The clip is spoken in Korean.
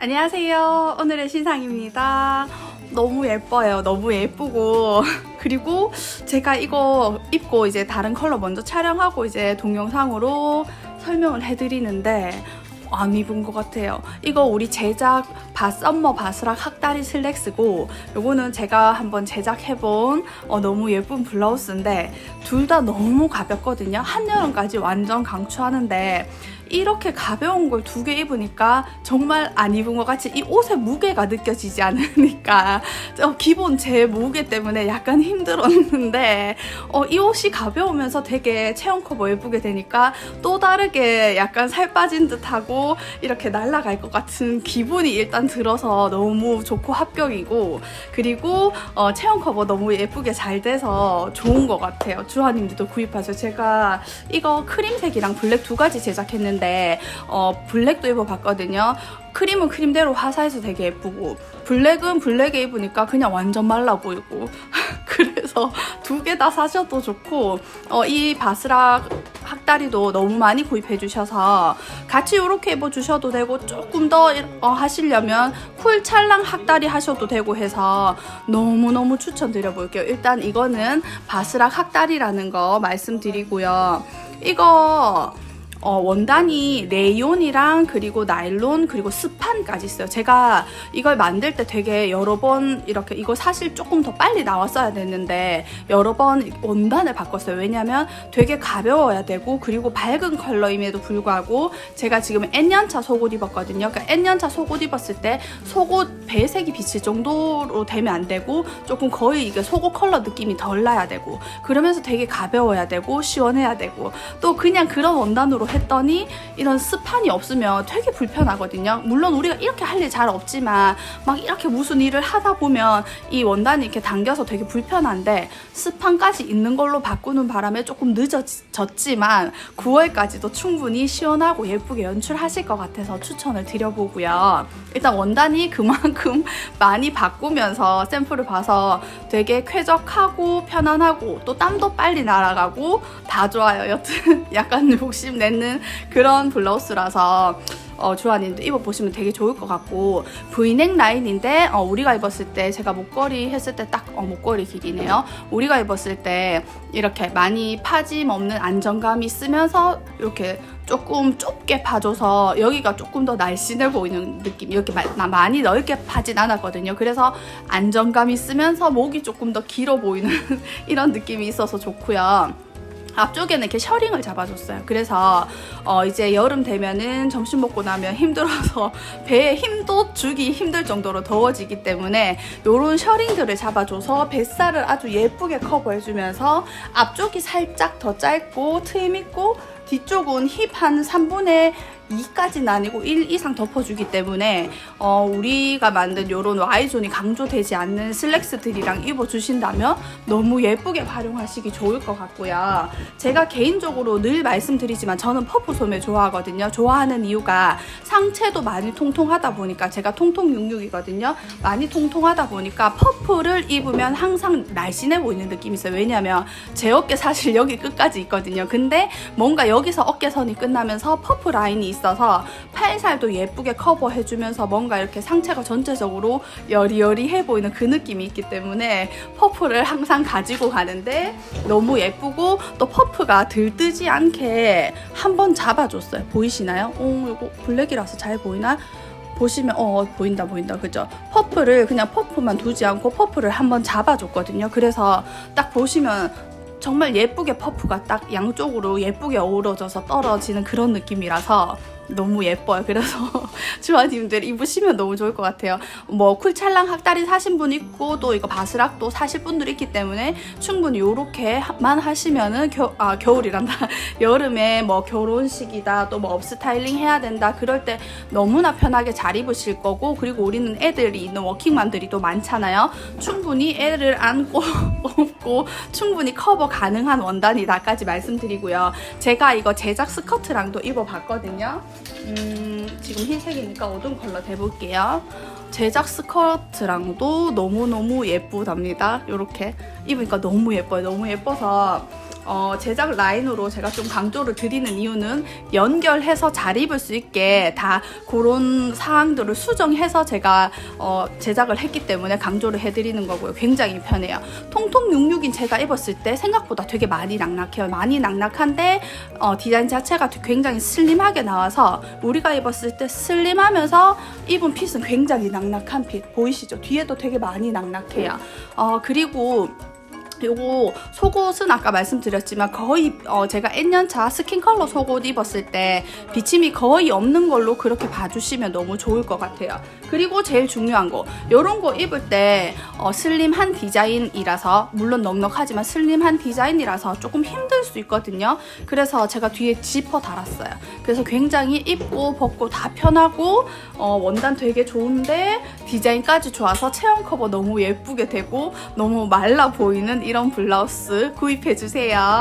안녕하세요. 오늘의 신상입니다. 너무 예뻐요. 너무 예쁘고. 그리고 제가 이거 입고 이제 다른 컬러 먼저 촬영하고 이제 동영상으로 설명을 해드리는데 안 입은 것 같아요. 이거 우리 제작 바 썸머 바스락 학다리 슬랙스고 요거는 제가 한번 제작해본 어, 너무 예쁜 블라우스인데 둘 다 너무 가볍거든요. 한여름까지 완전 강추하는데 이렇게 가벼운 걸 두 개 입으니까 정말 안 입은 것 같이 이 옷의 무게가 느껴지지 않으니까 어, 기본 제 무게 때문에 약간 힘들었는데 어, 이 옷이 가벼우면서 되게 체형 커버 예쁘게 되니까 또 다르게 약간 살 빠진 듯하고 이렇게 날아갈 것 같은 기분이 일단 들어서 너무 좋고 합격이고 그리고 어, 체형 커버 너무 예쁘게 잘 돼서 좋은 것 같아요. 주하님들도 구입하세요. 제가 이거 크림색이랑 블랙 두 가지 제작했는데 어, 블랙도 입어봤거든요. 크림은 크림대로 화사해서 되게 예쁘고 블랙은 블랙에 입으니까 그냥 완전 말라 보이고 그래서 두 개 다 사셔도 좋고 어, 이 바스락 학다리도 너무 많이 구입해 주셔서 같이 이렇게 입어 주셔도 되고 조금 더 어, 하시려면 쿨 찰랑 학다리 하셔도 되고 해서 너무너무 추천드려 볼게요. 일단 이거는 바스락 학다리라는 거 말씀드리고요. 이거 어, 원단이 레이온이랑 그리고 나일론 그리고 스판까지 있어요. 제가 이걸 만들 때 되게 여러 번 이렇게 이거 사실 조금 더 빨리 나왔어야 됐는데 여러 번 원단을 바꿨어요. 왜냐면 되게 가벼워야 되고 그리고 밝은 컬러임에도 불구하고 제가 지금 N년차 속옷 입었거든요. 그러니까 N년차 속옷 입었을 때 속옷 배색이 비칠 정도로 되면 안 되고 조금 거의 이게 속옷 컬러 느낌이 덜 나야 되고 그러면서 되게 가벼워야 되고 시원해야 되고 또 그냥 그런 원단으로 했더니 이런 스판이 없으면 되게 불편하거든요. 물론 우리가 이렇게 할 일 잘 없지만 막 이렇게 무슨 일을 하다 보면 이 원단이 이렇게 당겨서 되게 불편한데 스판까지 있는 걸로 바꾸는 바람에 조금 늦어졌지만 9월까지도 충분히 시원하고 예쁘게 연출하실 것 같아서 추천을 드려보고요. 일단 원단이 그만큼 많이 바꾸면서 샘플을 봐서 되게 쾌적하고 편안하고 또 땀도 빨리 날아가고 다 좋아요. 여튼 약간 욕심 내는 그런 블라우스라서 어, 주아님도 입어보시면 되게 좋을 것 같고 V넥 라인인데 어, 우리가 입었을 때 제가 목걸이 했을 때 딱 어, 목걸이 길이네요. 우리가 입었을 때 이렇게 많이 파짐 없는 안정감이 있으면서 이렇게 조금 좁게 파줘서 여기가 조금 더 날씬해 보이는 느낌 이렇게 마, 많이 넓게 파진 않았거든요. 그래서 안정감 있으면서 목이 조금 더 길어 보이는 이런 느낌이 있어서 좋고요. 앞쪽에는 이렇게 셔링을 잡아줬어요. 그래서 어 이제 여름 되면은 점심 먹고 나면 힘들어서 배에 힘도 주기 힘들 정도로 더워지기 때문에 이런 셔링들을 잡아줘서 뱃살을 아주 예쁘게 커버해주면서 앞쪽이 살짝 더 짧고 트임 있고 뒤쪽은 힙 한 3분의 2까지는 아니고 1 이상 덮어주기 때문에 어, 우리가 만든 이런 Y존이 강조되지 않는 슬랙스들이랑 입어주신다면 너무 예쁘게 활용하시기 좋을 것 같고요. 제가 개인적으로 늘 말씀드리지만 저는 퍼프 소매 좋아하거든요. 좋아하는 이유가 상체도 많이 통통하다 보니까 제가 통통 66이거든요. 많이 통통하다 보니까 퍼프를 입으면 항상 날씬해 보이는 느낌이 있어요. 왜냐면 제 어깨 사실 여기 끝까지 있거든요. 근데 뭔가 여 기서 어깨선이 끝나면서 퍼프 라인이 있어서 팔살도 예쁘게 커버해주면서 뭔가 이렇게 상체가 전체적으로 여리여리해 보이는 그 느낌이 있기 때문에 퍼프를 항상 가지고 가는데 너무 예쁘고 또 퍼프가 들뜨지 않게 한번 잡아줬어요. 보이시나요? 어, 이거 블랙이라서 잘 보이나? 보시면 어 보인다 보인다 그죠 퍼프를 그냥 퍼프만 두지 않고 퍼프를 한번 잡아줬거든요 그래서 딱 보시면 정말 예쁘게 퍼프가 딱 양쪽으로 예쁘게 어우러져서 떨어지는 그런 느낌이라서 너무 예뻐요. 그래서 주아님들 입으시면 너무 좋을 것 같아요. 뭐 쿨찰랑 학다리 사신 분 있고 또 이거 바스락도 사실 분들이 있기 때문에 충분히 요렇게만 하시면은 겨, 아 겨울이란다. 여름에 뭐 결혼식이다 또 뭐 업스타일링 해야 된다 그럴 때 너무나 편하게 잘 입으실 거고 그리고 우리는 애들이 있는 워킹맘들이 또 많잖아요. 충분히 애를 안고 업고 충분히 커버 가능한 원단이다까지 말씀드리고요. 제가 이거 제작 스커트랑도 입어봤거든요. 음, 지금 흰색이니까 어두운 컬러 대볼게요. 제작 스커트랑도 너무너무 예쁘답니다. 이렇게 입으니까 너무 예뻐요. 너무 예뻐서 어, 제작 라인으로 제가 좀 강조를 드리는 이유는 연결해서 잘 입을 수 있게 다 그런 사항들을 수정해서 제가 어, 제작을 했기 때문에 강조를 해드리는 거고요. 굉장히 편해요. 통통 66인 제가 입었을 때 생각보다 되게 많이 낙낙해요. 많이 낙낙한데 어, 디자인 자체가 굉장히 슬림하게 나와서 우리가 입었을 때 슬림하면서 입은 핏은 굉장히 낙낙한 핏 보이시죠? 뒤에도 되게 많이 낙낙해요. 어, 그리고 요거 속옷은 아까 말씀드렸지만 거의 어 제가 N년차 스킨 컬러 속옷 입었을 때 비침이 거의 없는 걸로 그렇게 봐주시면 너무 좋을 것 같아요. 그리고 제일 중요한 거 요런 거 입을 때 어, 슬림한 디자인이라서 물론 넉넉하지만 슬림한 디자인이라서 조금 힘들 수 있거든요. 그래서 제가 뒤에 지퍼 달았어요. 그래서 굉장히 입고 벗고 다 편하고 어, 원단 되게 좋은데 디자인까지 좋아서 체형 커버 너무 예쁘게 되고 너무 말라 보이는 이런 블라우스 구입해 주세요.